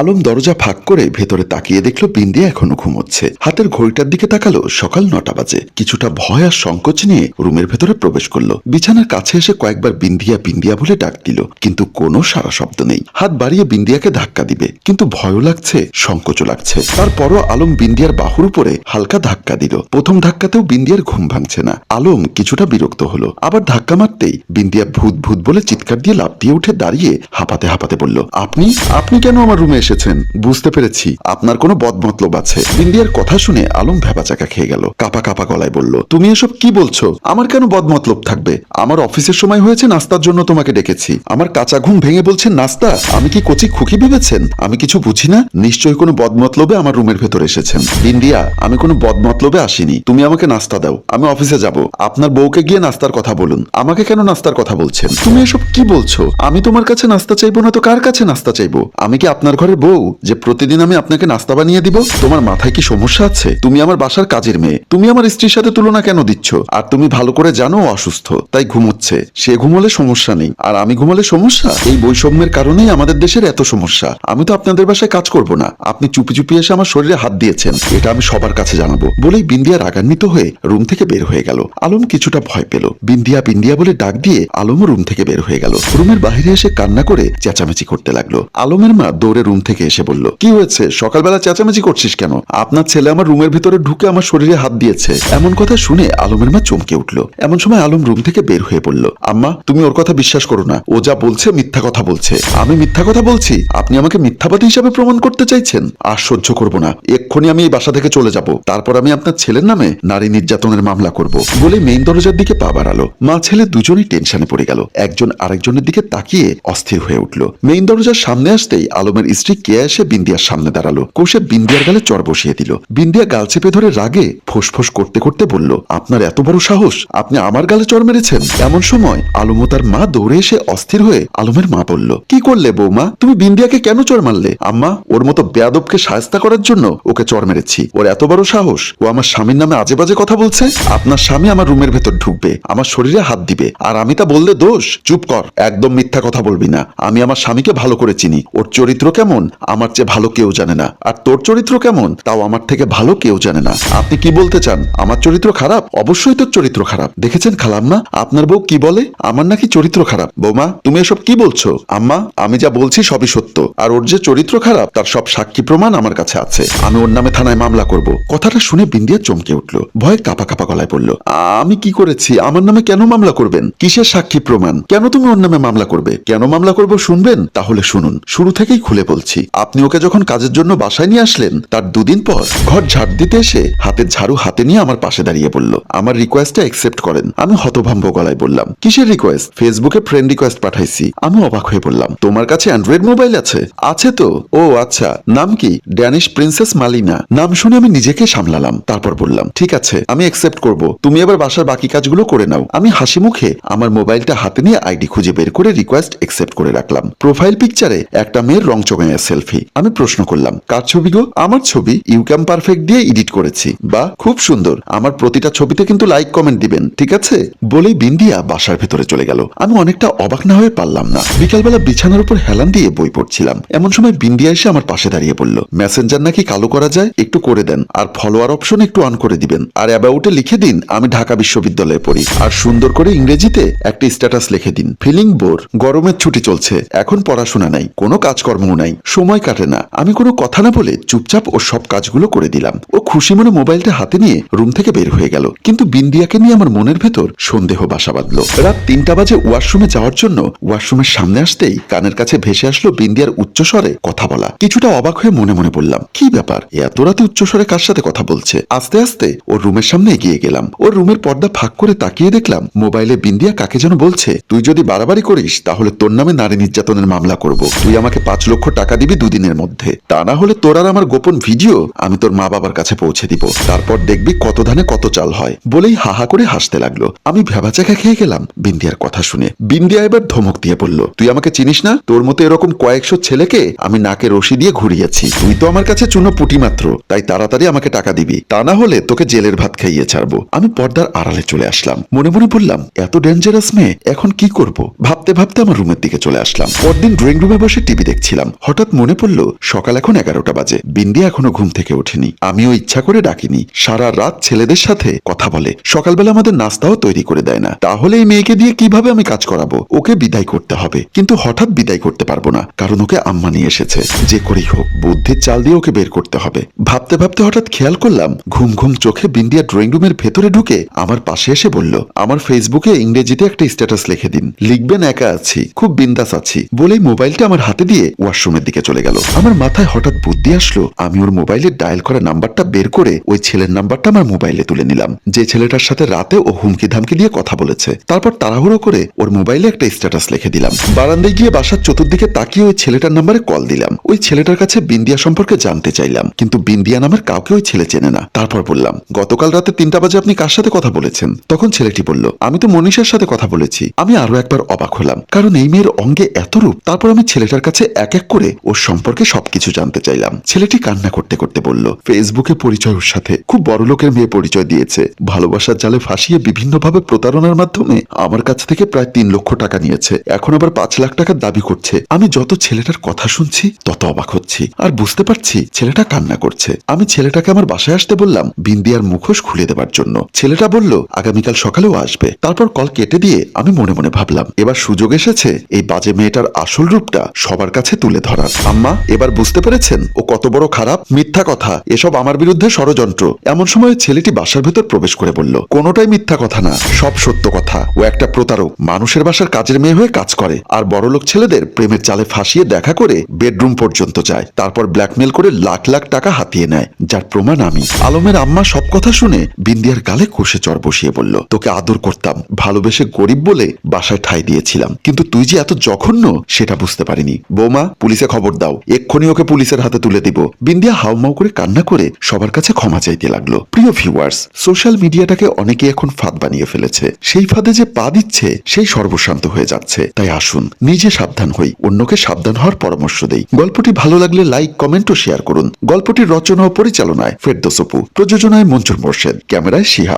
আলম দরজা ফাঁক করে ভেতরে তাকিয়ে দেখল বিন্দিয়া এখনও ঘুমোচ্ছে। হাতের ঘড়িটার দিকে তাকালো সকাল নটা বাজে। কিছুটা ভয় আর সংকোচ নিয়ে রুমের ভেতরে প্রবেশ করল। বিছানার কাছে এসে কয়েকবার বিন্দিয়া বিন্দিয়া বলে ডাক দিল, কিন্তু কোনো সারা শব্দ নেই। হাত বাড়িয়ে বিন্দিয়াকে ধাক্কা দিবে, কিন্তু ভয়ও লাগছে, সংকোচও লাগছে। তারপরও আলম বিন্দিয়ার বাহুর উপরে হালকা ধাক্কা দিল। প্রথম ধাক্কাতেও বিন্দিয়ার ঘুম ভাঙছে না। আলম কিছুটা বিরক্ত হলো। আবার ধাক্কা মারতেই বিন্দিয়া ভূত ভূত বলে চিৎকার দিয়ে লাফ দিয়ে উঠে দাঁড়িয়ে হাঁপাতে হাঁপাতে বলল, আপনি? আপনি কেন আমার রুমে এসেছেন। বুঝতে পেরেছি, আপনার কোনো বদমতলব আছে। বিন্দিয়ার কথা শুনে আলম ভেবাচাকা খেয়ে গেল। কাপা কাপা গলায় বলল, তুমি এসব কি বলছো? আমার কেন বদমতলব থাকবে? আমার অফিসের সময় হয়েছে, নাস্তার জন্য তোমাকে ডেকেছি। আমার কাঁচা ঘুম ভেঙে বলছেন নাস্তা? আমি কি কচি খুকি ভেবেছেন? আমি কিছু বুঝি না? নিশ্চয়ই কোনো বদমতলবে আমার রুমের ভেতর এসেছেন। বিন্দিয়া আমি কোনো বদমতলবে আসিনি। তুমি আমাকে নাস্তা দাও। আমি অফিসে যাব। আপনার বউকে গিয়ে নাস্তার কথা বলুন। আমাকে কেন নাস্তার কথা বলছেন? তুমি এসব কি বলছো? আমি তোমার কাছে নাস্তা চাইব না তো কার কাছে নাস্তা চাইব? আমি কি আপনার ঘরের বউ, যে প্রতিদিন আমি আপনাকে নাস্তা বানিয়ে দিব, তোমার মাথায় কি সমস্যা আছে? তুমি আমার বাসার কাজের মেয়ে। তুমি আমার স্ত্রীর সাথে তুলনা কেন দিচ্ছ? আর তুমি ভালো করে জানো অসুস্থ, তাই ঘুমোচ্ছে। সে ঘুমোলে সমস্যা নেই। আর আমি ঘুমালে সমস্যা? এই বৈষম্যের কারণেই আমাদের দেশের এত সমস্যা। আমি তো আপনাদের বাসায় কাজ করব না। আপনি চুপি চুপি এসে আমার শরীরে হাত দিয়েছেন। এটা আমি সবার কাছে জানাব। বলেই বিন্দিয়া রাগান্বিত হয়ে রুম থেকে বের হয়ে গেল। আলম কিছুটা ভয় পেল। বিন্দিয়া বিন্দিয়া বলে ডাক দিয়ে আলমও রুম থেকে বের হয়ে গেল। রুমের বাইরে এসে কান্না করে চেঁচামেচি করতে লাগল। আলমের মা দৌড়ে রুম থেকে এসে বলল, কি হয়েছে? সকালবেলা চেঁচামেচি করছিস কেন? আপনার ছেলে আমার রুমের ভিতরে ঢুকে আমার শরীরে হাত দিয়েছে। এমন কথা শুনে আলমের মা চমকে উঠল। এমন সময় আলম রুম থেকে বের হয়ে পড়ল আম্মা, তুমি ওর কথা বিশ্বাস করো না। ও যা বলছে মিথ্যা কথা বলছে। আমি মিথ্যা কথা বলছি? আপনি আমাকে মিথ্যাবাদী হিসাবে প্রমাণ করতে চাইছেন? আর সহ্য করব না। এক্ষুনি আমি এই বাসা থেকে চলে যাব। তারপর আমি আপনার ছেলের নামে নারী নির্যাতনের মামলা করব। বলে মেইন দরজার দিকে পা বাড়ালো। মা ছেলে দুজনেই টেনশনে পড়ে গেল। একজন আরেকজনের দিকে তাকিয়ে অস্থির হয়ে উঠল। মেইন দরজার সামনে আসতেই আলমের স্ত্রী কে এসে বিন্দিয়ার সামনে দাঁড়াল। কোষে বিন্দিয়ার গালে চর বসিয়ে দিল। বিন্দিয়া গাল চেপে ধরে রাগে ফোঁস করতে করতে বলল, আপনার এত বড় সাহস, আপনি আমার গালে চর মেরেছেন। এমন সময় আলম ও তার মা দৌড়ে এসে অস্থির হয়ে আলমের মা বলল, কি করলে বৌমা? তুমি বিন্দিয়াকে কেন চর মারলে? আম্মা, ওর মতো বেয়াদবকে সায়স্তা করার জন্য ওকে চর মেরেছি। ওর এত বড় সাহস, ও আমার স্বামীর নামে আজে বাজে কথা বলছে? আপনার স্বামী আমার রুমের ভেতর ঢুকবে, আমার শরীরে হাত দিবে, আর আমি তা বললে দোষ? চুপ কর, একদম মিথ্যা কথা বলবি না। আমি আমার স্বামীকে ভালো করে চিনি, ওর চরিত্র কেমন? আমার চেয়ে ভালো কেউ জানে না। আর তোর চরিত্র কেমন? তাও আমার থেকে ভালো কেউ জানে না। আপনি কি বলতে চান? আমার চরিত্র খারাপ? অবশ্যই তোর চরিত্র খারাপ। দেখেছেন খালাম্মা? আপনার বউ কি বলে? আমার নাকি চরিত্র খারাপ। বৌমা, তুমি এসব কি বলছো? আম্মা, আমি যা বলছি সবই সত্য। আর ওর যে চরিত্র খারাপ, তার সব সাক্ষী প্রমাণ আমার কাছে আছে। আমি ওর নামে থানায় মামলা করব। কথাটা শুনে বিন্দিয়া চমকে উঠল। ভয়ে কাপা কাপা গলায় বলল, আমি কি করেছি? আমার নামে কেন মামলা করবেন? কিসের সাক্ষী প্রমাণ? কেন তুমি ওর নামে মামলা করবে? কেন মামলা করব শুনবেন? তাহলে শুনুন। শুরু থেকেই খুলে বলছি। আপনি ওকে যখন কাজের জন্য বাসায় নিয়ে আসলেন, তার দুদিন পর ঘর ঝাড় দিতে এসে হাতের ঝাড়ু হাতে নিয়ে আমার পাশে দাঁড়িয়ে বলল আমার রিকোয়েস্টটা অ্যাকসেপ্ট করেন। আমি হতভম্ব গলায় বললাম, কিসের রিকোয়েস্ট ফেসবুকে ফ্রেন্ড রিকোয়েস্ট পাঠাইছি। আমি অবাক হয়ে বললাম, তোমার কাছে অ্যান্ড্রয়েড মোবাইল আছে? আছে তো। ও আচ্ছা। নাম কি? ড্যানিশ প্রিন্সেস মালিনা নাম শুনে আমি নিজেকে সামলালাম। তারপর বললাম, ঠিক আছে, আমি অ্যাকসেপ্ট করব। তুমি এবার বাসার বাকি কাজগুলো করে নাও। আমি হাসি মুখে আমার মোবাইলটা হাতে নিয়ে আইডি খুঁজে বের করে রিকোয়েস্ট অ্যাকসেপ্ট করে রাখলাম। প্রোফাইল পিকচারে একটা মেয়ের রং চঙাইয়া সেলফি। আমি প্রশ্ন করলাম, কার ছবি গো? আমার ছবি ইউক্যাম পারফেক্ট দিয়ে এডিট করেছি। বা, খুব সুন্দর। আমার প্রতিটা ছবিতে কিন্তু লাইক কমেন্ট দিবেন, ঠিক আছে? বলেই বিন্দিয়া বাসার ভেতরে চলে গেল। আমি অনেকটা অবাক না হয়ে পারলাম না। বিকালবেলা বিছানার উপর হেলান দিয়ে বই পড়ছিলাম। এমন সময় বিন্দিয়া এসে আমার পাশে দাঁড়িয়ে বলল, মেসেঞ্জার নাকি কালো করা যায়? একটু করে দেন। আর ফলোয়ার অপশন একটু অন করে দিবেন। আর অ্যাবাউটে লিখে দিন, আমি ঢাকা বিশ্ববিদ্যালয়ে পড়ি। আর সুন্দর করে ইংরেজিতে একটা স্ট্যাটাস লিখে দিন। ফিলিং বোর, গরমের ছুটি চলছে। এখন পড়াশোনা নাই। কোনো কাজকর্মও নাই। সময় কাটে না। আমি কোনো কথা না বলে চুপচাপ ও সব কাজগুলো করে দিলাম। ও খুশি মনে মোবাইলটা হাতে নিয়ে রুম থেকে বের হয়ে গেল। কিন্তু বিন্দিয়াকে নিয়ে আমার মনের ভেতর সন্দেহ বাসা বাঁধলো। রাত তিনটা বাজে ওয়াশরুমে যাওয়ার জন্য ওয়াশরুমের সামনে আসতেই কানের কাছে ভেসে আসলো বিন্দিয়ার উচ্চস্বরে কথা বলা। কিছুটা অবাক হয়ে মনে মনে বললাম, কি ব্যাপার? এত রাতে উচ্চস্বরে কার সাথে কথা বলছে? আস্তে আস্তে ওর রুমের সামনে এগিয়ে গেলাম। ওর রুমের পর্দা ফাঁক করে তাকিয়ে দেখলাম, মোবাইলে বিন্দিয়া কাকে যেন বলছে, তুই যদি বাড়াবাড়ি করিস, তাহলে তোর নামে নারী নির্যাতনের মামলা করব। তুই আমাকে পাঁচ লক্ষ টাকা দিবি দুদিনের মধ্যে। তা না হলে তোর আর আমার গোপন ভিডিও আমি তোর মা বাবার কাছে পৌঁছে দিব। তারপর দেখবি কত ধানে কত চাল হয়। বলেই হাহা করে হাসতে লাগল। আমি ভেবাচাকা খেয়ে গেলাম বিন্দিয়ার কথা শুনে। বিন্দিয়া এবার ধমক দিয়ে বলল, তুই আমাকে চিনিস না? তোর মতো এরকম কয়েকশো ছেলেকে আমি নাকে রশি দিয়ে ঘুরিয়েছি। তুই তো আমার কাছে চুনো পুটি মাত্র। তাই তাড়াতাড়ি আমাকে টাকা দিবি। তা না হলে তোকে জেলের ভাত খাইয়ে ছাড়বো। আমি পর্দার আড়ালে চলে আসলাম। মনে মনে বললাম, এত ডেঞ্জারাস মেয়ে, এখন কি করব? ভাবতে ভাবতে আমার রুমের দিকে চলে আসলাম। পরদিন ড্রয়িং রুমে বসে টিভি দেখছিলাম। হঠাৎ হঠাৎ মনে পড়ল, সকাল এখন এগারোটা বাজে। বিন্দি এখনও ঘুম থেকে ওঠেনি। আমিও ইচ্ছা করে ডাকিনি। সারা রাত ছেলেদের সাথে কথা বলে। সকালবেলা আমাদের নাস্তাও তৈরি করে দেয় না। তাহলে এই মেয়েকে দিয়ে কীভাবে আমি কাজ করাবো? ওকে বিদায় করতে হবে। কিন্তু হঠাৎ বিদায় করতে পারব না, কারণ ওকে আম্মা নিয়ে এসেছে। যে করেই হোক, বুদ্ধির চাল দিয়ে ওকে বের করতে হবে। ভাবতে ভাবতে হঠাৎ খেয়াল করলাম, ঘুম ঘুম চোখে বিন্দিয়া ড্রয়িং রুমের ভেতরে ঢুকে আমার পাশে এসে বলল, আমার ফেসবুকে ইংরেজিতে একটা স্ট্যাটাস লিখে দিন। লিখবেন, একা আছি, খুব বিন্দাস আছি। বলেই মোবাইলটা আমার হাতে দিয়ে ওয়াশরুমের দিকে চলে গেল। আমার মাথায় হঠাৎ বুদ্ধি আসলো, আমি ওর মোবাইলে ডায়াল করা নাম্বারটা বের করে ওই ছেলের নাম্বারটা আমার মোবাইলে তুলে নিলাম। যে ছেলেটার সাথে রাতে ও হুমকি ধামকি দিয়ে কথা বলেছে, তারপর তাড়াহুড়ো করে ওর মোবাইলে একটা স্ট্যাটাস লিখে দিলাম। বারান্দায় গিয়ে বাসার চতুর্দিকে তাকিয়ে ওই ছেলেটার নাম্বারে কল দিলাম। ওই ছেলেটার কাছে বিন্দিয়া সম্পর্কে জানতে চাইলাম, কিন্তু বিন্দিয়া নামের কাউকে ওই ছেলে চেনে না। তারপর বললাম, গতকাল রাতে তিনটা বাজে আপনি কার সাথে কথা বলেছেন? তখন ছেলেটি বলল, আমি তো মনীষার সাথে কথা বলেছি। আমি আরও একবার অবাক হলাম, কারণ এই মেয়ের অঙ্গে এত রূপ, তারপর আমি ছেলেটার কাছে এক এক করে ওর সম্পর্কে সবকিছু জানতে চাইলাম। ছেলেটি কান্না করতে করতে বলল, ফেসবুকে পরিচয় ওর সাথে। খুব বড় লোকের মেয়ে পরিচয় দিয়েছে। ভালোবাসার জালে ফাঁসিয়ে বিভিন্নভাবে প্রতারণার মাধ্যমে আমার কাছ থেকে প্রায় তিন লক্ষ টাকা নিয়েছে। এখন আবার পাঁচ লাখ টাকার দাবি করছে। আমি যত ছেলেটার কথা শুনছি, তত অবাক হচ্ছি। আর বুঝতে পারছি, ছেলেটা কান্না করছে। আমি ছেলেটাকে আমার বাসায় আসতে বললাম, বিন্দিয়ার মুখোশ খুলে দেবার জন্য। ছেলেটা বলল, আগামীকাল সকালেও আসবে। তারপর কল কেটে দিয়ে আমি মনে মনে ভাবলাম, এবার সুযোগ এসেছে, এই বাজে মেয়েটার আসল রূপটা সবার কাছে তুলে ধরার। আম্মা এবার বুঝতে পেরেছেন, ও কত বড় খারাপ, মিথ্যা কথা, এসব আমার বিরুদ্ধে ষড়যন্ত্র। এমন সময় ছেলেটি বাসার ভেতর প্রবেশ করে বলল, কোনোটাই মিথ্যা কথা না, সব সত্য কথা। ও একটা প্রতারক, মানুষের বাসার কাজের মেয়ে হয়ে কাজ করে, আর বড়লোক ছেলেদের প্রেমের জালে ফাঁসিয়ে দেখা করে বেডরুম পর্যন্ত যায়। তারপর ব্ল্যাকমেল করে লাখ লাখ টাকা হাতিয়ে নেয়, যার প্রমাণ আমি। আলমের আম্মা সব কথা শুনে বিন্দিয়ার গালে কষে চর বসিয়ে বলল, তোকে আদর করতাম, ভালোবেসে গরিব বলে বাসায় ঠাই দিয়েছিলাম। কিন্তু তুই যে এত জঘন্য, সেটা বুঝতে পারিনি। বৌমা, পুলিশে খবর দাও। এক্ষুনি ওকে পুলিশের হাতে তুলে দিব। বিন্দিয়া হাউমাউ করে কান্না করে সবার কাছে ক্ষমা চাইতে লাগল। প্রিয় ভিউয়ার্স সোশ্যাল মিডিয়াটাকে অনেকে এখন ফাঁদ বানিয়ে ফেলেছে। সেই ফাঁদে যে পা দিচ্ছে, সেই সর্বশান্ত হয়ে যাচ্ছে। তাই আসুন, নিজে সাবধান হই। অন্যকে সাবধান হওয়ার পরামর্শ দেই। গল্পটি ভালো লাগলে লাইক কমেন্ট ও শেয়ার করুন। গল্পটির রচনা ও পরিচালনায় ফেরদোসপু প্রযোজনায় মঞ্জুর মোর্শেদ। ক্যামেরায় শিহাব।